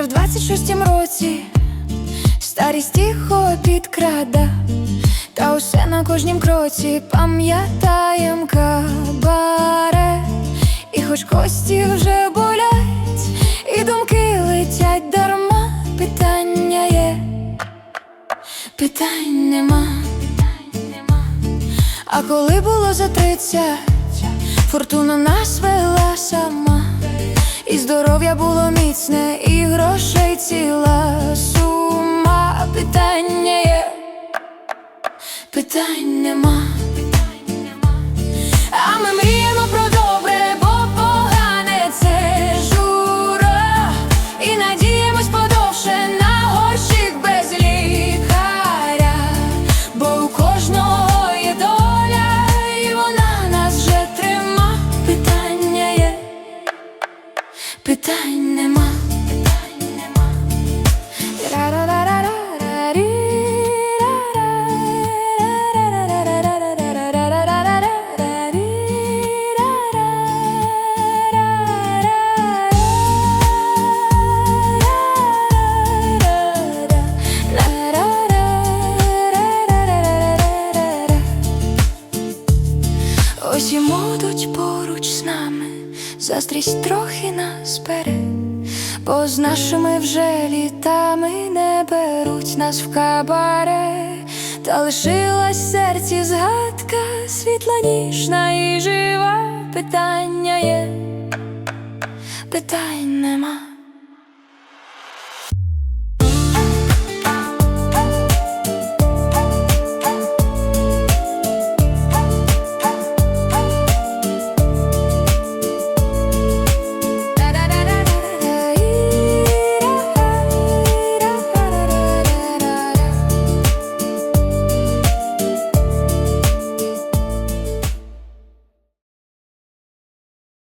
вже в 26-м році. Старість тихо підкрада, та усе на кожнім кроці. Пам'ятаєм кабаре, і хоч кості вже болять, і думки летять дарма, питання є, питань нема, а коли було за тридцять, фортуна нас вела сама і здоров'я було міцне, і грошей ціла сума. Питання є, питань нема. Ось і будуть поруч з нами, заздрість трохи нас бере, бо з нашими вже літами не беруть нас в кабаре, та лишилась в серці згадка, світла ніжна і жива. Питання є, питань нема.